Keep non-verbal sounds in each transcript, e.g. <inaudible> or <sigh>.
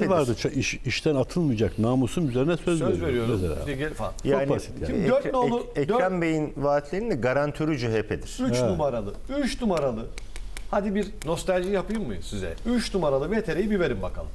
vaadi vardı. İş- işten atılmayacak namusum üzerine söz, Söz veriyorum. İşte gel falan. Çok basit yani. Şimdi dört Ek- nolu- Ek- Ekrem Bey'in vaatlerinin de garantörü CHP'dir. 3 numaralı. 3 numaralı. Hadi bir nostalji yapayım mı size? 3 numaralı VTR'yi bir verin bakalım.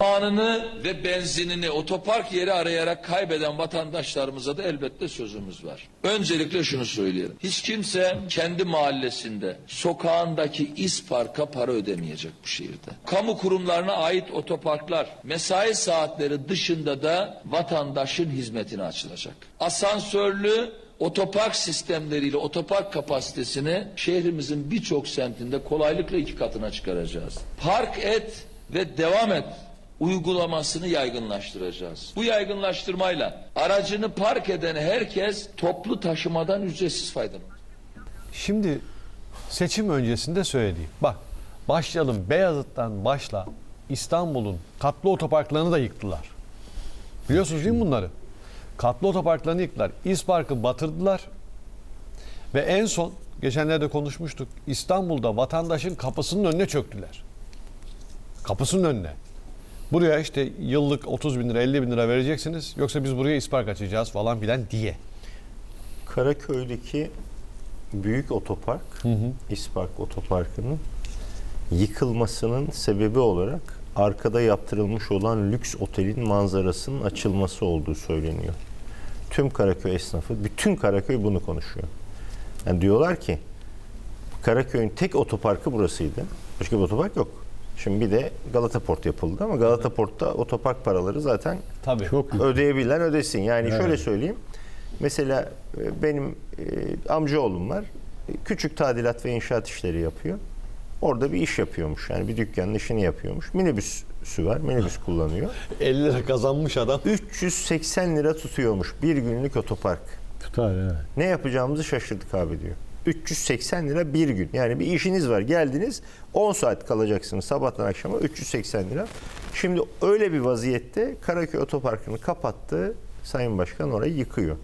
Anını ve benzinini otopark yeri arayarak kaybeden vatandaşlarımıza da elbette sözümüz var. Öncelikle şunu söyleyelim. Hiç kimse kendi mahallesinde sokağındaki İspark'a para ödemeyecek bu şehirde. Kamu kurumlarına ait otoparklar mesai saatleri dışında da vatandaşın hizmetine açılacak. Asansörlü otopark sistemleriyle otopark kapasitesini şehrimizin birçok semtinde kolaylıkla iki katına çıkaracağız. Park et ve devam et uygulamasını yaygınlaştıracağız. Bu yaygınlaştırmayla aracını park eden herkes toplu taşımadan ücretsiz faydalanır. Şimdi seçim öncesinde söylediğim. Bak başlayalım Beyazıt'tan başla İstanbul'un katlı otoparklarını da yıktılar. Biliyorsunuz değil mi bunları? Katlı otoparklarını yıktılar. İspark'ı batırdılar. Ve en son geçenlerde konuşmuştuk. İstanbul'da vatandaşın kapısının önüne çöktüler. Kapısının önüne. Buraya işte yıllık 30 bin lira 50 bin lira vereceksiniz. Yoksa biz buraya ispark açacağız falan filan diye. Karaköy'deki büyük otopark, İspark Otoparkı'nın yıkılmasının sebebi olarak arkada yaptırılmış olan lüks otelin manzarasının açılması olduğu söyleniyor. Tüm Karaköy esnafı, bütün Karaköy bunu konuşuyor. Yani diyorlar ki Karaköy'ün tek otoparkı burasıydı. Başka bir otopark yok. Şimdi bir de Galata Port yapıldı ama Galata Port'ta otopark paraları zaten Tabii. Çok ödeyebilen ödesin. Yani şöyle söyleyeyim. Mesela e, benim e, amcaoğlum var. E, Küçük tadilat ve inşaat işleri yapıyor. Orada bir iş yapıyormuş. Yani bir dükkanın işini yapıyormuş. Minibüsü var. Minibüs <laughs> kullanıyor. 50 lira kazanmış adam. 380 lira tutuyormuş bir günlük otopark. tutar evet. Ne yapacağımızı şaşırdık abi diyor. 380 lira bir gün. Yani bir işiniz var. Geldiniz 10 saat kalacaksınız sabahtan akşama 380 lira. Şimdi öyle bir vaziyette Karaköy Otoparkı'nı kapattı. Sayın Başkan orayı yıkıyor.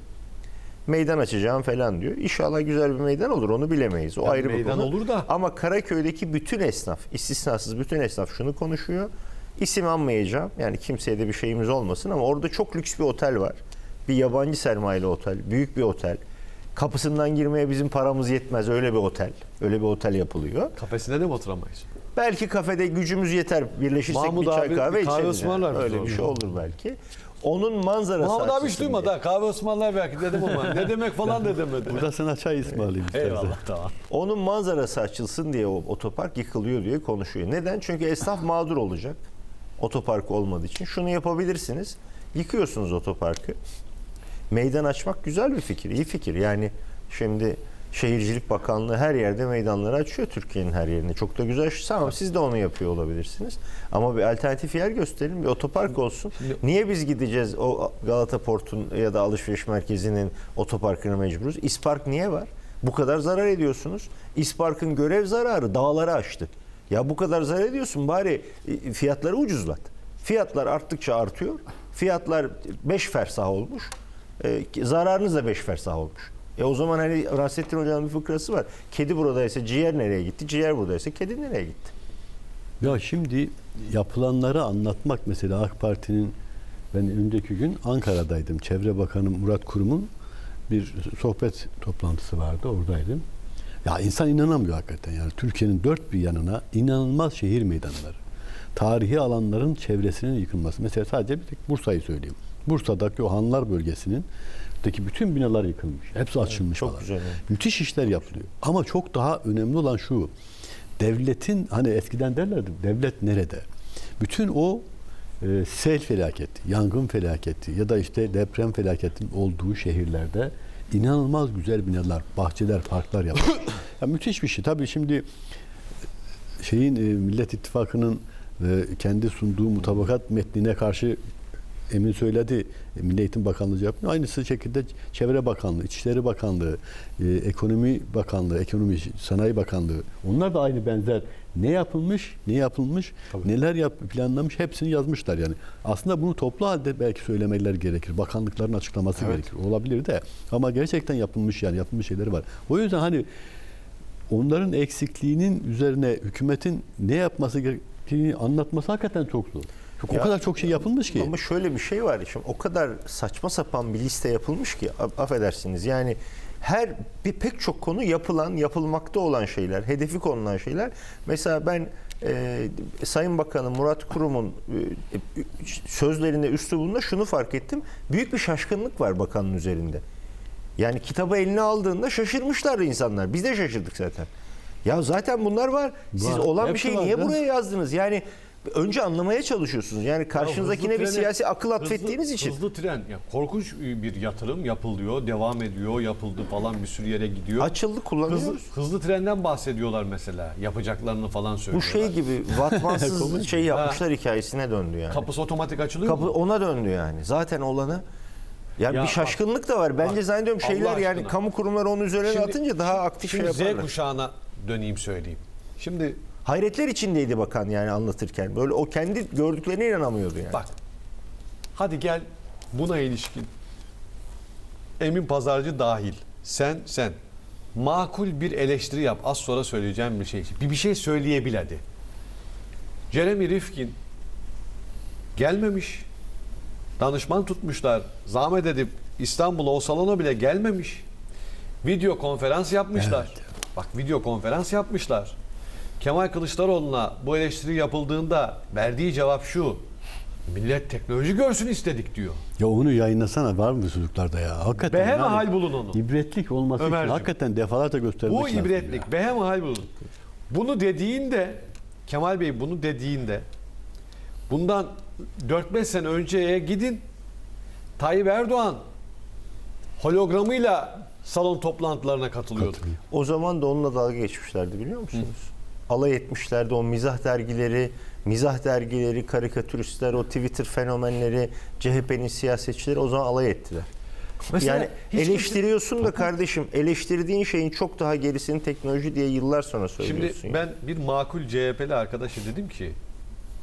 Meydan açacağım falan diyor. İnşallah güzel bir meydan olur onu bilemeyiz. O Yani ayrı bir konu. olur da- Ama Karaköy'deki bütün esnaf, istisnasız bütün esnaf şunu konuşuyor. İsim anmayacağım. Yani kimseye de bir şeyimiz olmasın ama orada çok lüks bir otel var. Bir yabancı sermayeli otel, büyük bir otel. Kapısından girmeye bizim paramız yetmez. Öyle bir otel. Öyle bir otel yapılıyor. Kafesine de mi oturamayız? Belki kafede gücümüz yeter. Birleşirsek Mahmut bir çay abi kahve bir kahve içeriz. ısmarlar bize Öyle bir şey olur belki. Onun manzarası Mahmut abi hiç duymadı diye. ha. Kahve ısmarlar belki dedim ama ne demek falan da demedi. <laughs> Burada sana çay ısmarlayayım <laughs> istersen. Eyvallah tamam. Onun manzarası açılsın diye o otopark yıkılıyor diye konuşuyor. Neden? Çünkü esnaf mağdur olacak. Otopark olmadığı için. Şunu yapabilirsiniz. Yıkıyorsunuz otoparkı. Meydan açmak güzel bir fikir, iyi fikir. Yani şimdi Şehircilik Bakanlığı her yerde meydanları açıyor Türkiye'nin her yerine. Çok da güzel. Tamam siz de onu yapıyor olabilirsiniz. Ama bir alternatif yer gösterin, bir otopark olsun. Niye biz gideceğiz o Galata Port'un ya da alışveriş merkezinin otoparkına mecburuz? İspark niye var? Bu kadar zarar ediyorsunuz. İspark'ın görev zararı dağları aştı. Ya bu kadar zarar ediyorsun bari e, fiyatları ucuzlat. Fiyatlar arttıkça artıyor. Fiyatlar 5 fersah olmuş. E, zararınız da 5 fersah olmuş. E o zaman hani Nasrettin Hoca'nın bir fıkrası var. Kedi buradaysa ciğer nereye gitti? Ciğer buradaysa kedi nereye gitti? Ya şimdi yapılanları anlatmak mesela AK Parti'nin ben önceki gün Ankara'daydım. Çevre Bakanı Murat Kurum'un bir sohbet toplantısı vardı. Oradaydım. Ya insan inanamıyor hakikaten. Yani Türkiye'nin dört bir yanına inanılmaz şehir meydanları. Tarihi alanların çevresinin yıkılması. Mesela sadece bir tek Bursa'yı söyleyeyim. Bursa'daki o Hanlar bölgesinin deki bütün binalar yıkılmış. Hepsi açılmış çok falan. güzel. Müthiş işler yapılıyor. Ama çok daha önemli olan şu. Devletin hani eskiden derlerdi devlet nerede? Bütün o e, sel felaketi, yangın felaketi ya da işte deprem felaketinin olduğu şehirlerde inanılmaz güzel binalar, bahçeler, parklar yapılıyor. <coughs> ya müthiş bir şey. Tabii şimdi şeyin e, Millet İttifakı'nın e, kendi sunduğu mutabakat metnine karşı Emin söyledi. Milli Eğitim Bakanlığı yapmıyor. Aynısı şekilde Çevre Bakanlığı, İçişleri Bakanlığı, e, Ekonomi Bakanlığı, Ekonomi Sanayi Bakanlığı. Onlar da aynı benzer ne yapılmış, ne yapılmış, neler yap, planlamış hepsini yazmışlar yani. Aslında bunu toplu halde belki söylemeler gerekir. Bakanlıkların açıklaması gerekir. Olabilir de ama gerçekten yapılmış yani yapılmış şeyleri var. O yüzden hani onların eksikliğinin üzerine hükümetin ne yapması gerektiğini anlatması hakikaten çok zor. O Ya- kadar çok şey yapılmış ki. Ama şöyle bir şey var. Şimdi o kadar saçma sapan bir liste yapılmış ki affedersiniz. Yani her bir pek çok konu yapılan, yapılmakta olan şeyler, hedefi konulan şeyler. Mesela ben e, Sayın Bakanı Murat Kurum'un e, sözlerinde, üslubunda şunu fark ettim. Büyük bir şaşkınlık var bakanın üzerinde. Yani kitabı eline aldığında şaşırmışlardı insanlar. Biz de şaşırdık zaten. Ya zaten bunlar var. Siz Var. olan bir şeyi niye buraya yazdınız? Yani önce anlamaya çalışıyorsunuz. Yani karşınızdakine hızlı bir trene- siyasi akıl hızlı- atfettiğiniz için. Hızlı tren. Ya korkunç bir yatırım yapılıyor, devam ediyor, yapıldı falan bir sürü yere gidiyor. Açıldı Hızlı, kullanıyoruz. hızlı trenden bahsediyorlar mesela. Yapacaklarını falan Bu söylüyorlar. şey gibi vatmansız <laughs> şey yapmışlar hikayesine döndü yani. Kapısı otomatik açılıyor Kapı mu? ona döndü yani. Zaten olanı yani Ya bir şaşkınlık da var. Bence bak, zannediyorum şeyler yani kamu kurumları onun üzerine Şimdi- atınca daha aktif şey Şimdi Z yaparlar. kuşağına döneyim söyleyeyim. Şimdi Hayretler içindeydi bakan yani anlatırken. Böyle o kendi gördüklerine inanamıyordu yani. Bak. Hadi gel buna ilişkin. Emin Pazarcı dahil. Sen sen. Makul bir eleştiri yap. Az sonra söyleyeceğim bir şey. Bir bir şey söyleyebil hadi. Jeremy Rifkin gelmemiş. Danışman tutmuşlar. Zahmet edip İstanbul'a o salona bile gelmemiş. Video konferans yapmışlar. Bak video konferans yapmışlar. Kemal Kılıçdaroğlu'na bu eleştiri yapıldığında verdiği cevap şu. Millet teknoloji görsün istedik diyor. Ya onu yayınlasana var mı çocuklarda ya? Hakikaten. Behem hal bulun onu. İbretlik olması için Ömerciğim. hakikaten defalarca göstermek Bu lazım ya. ibretlik. Behem hal bulun. Bunu dediğinde Kemal Bey bunu dediğinde bundan 4-5 sene önceye gidin Tayyip Erdoğan hologramıyla salon toplantılarına katılıyordu. Katılıyor. O zaman da onunla dalga geçmişlerdi biliyor musunuz? Alay etmişlerdi o mizah dergileri, mizah dergileri, karikatüristler, o Twitter fenomenleri, CHP'nin siyasetçileri o zaman alay ettiler. Mesela yani eleştiriyorsun da kardeşim eleştirdiğin şeyin çok daha gerisini teknoloji diye yıllar sonra söylüyorsun. Şimdi ben bir makul CHP'li arkadaşa dedim ki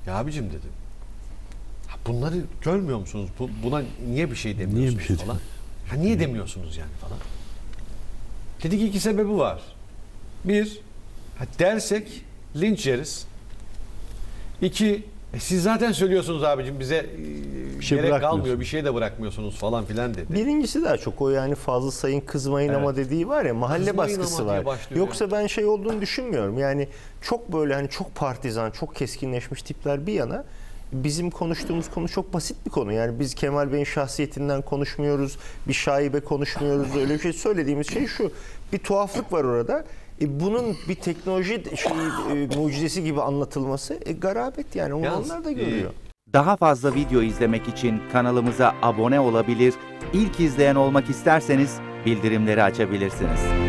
ya abicim dedim. "ha Bunları görmüyor musunuz? Bu- Buna niye bir şey demiyorsunuz bir şey falan. Ha niye demiyorsunuz yani falan. Dedi ki iki sebebi var. Bir, dersek linç yeriz. İki, e siz zaten söylüyorsunuz abicim bize e, şey gerek kalmıyor bir şey de bırakmıyorsunuz falan filan dedi. Birincisi daha çok o yani fazla sayın kızmayın ama dediği var ya mahalle Kızmayın baskısı var. Yoksa ben şey olduğunu düşünmüyorum. Yani çok böyle hani çok partizan, çok keskinleşmiş tipler bir yana bizim konuştuğumuz konu çok basit bir konu. Yani biz Kemal Bey'in şahsiyetinden konuşmuyoruz. Bir şaibe konuşmuyoruz. Öyle bir şey söylediğimiz şey şu. Bir tuhaflık var orada. E bunun bir teknoloji şey, e, mucizesi gibi anlatılması e, garabet yani. Onu Yalnız, onlar da e, görüyor. Daha fazla video izlemek için kanalımıza abone olabilir, ilk izleyen olmak isterseniz bildirimleri açabilirsiniz.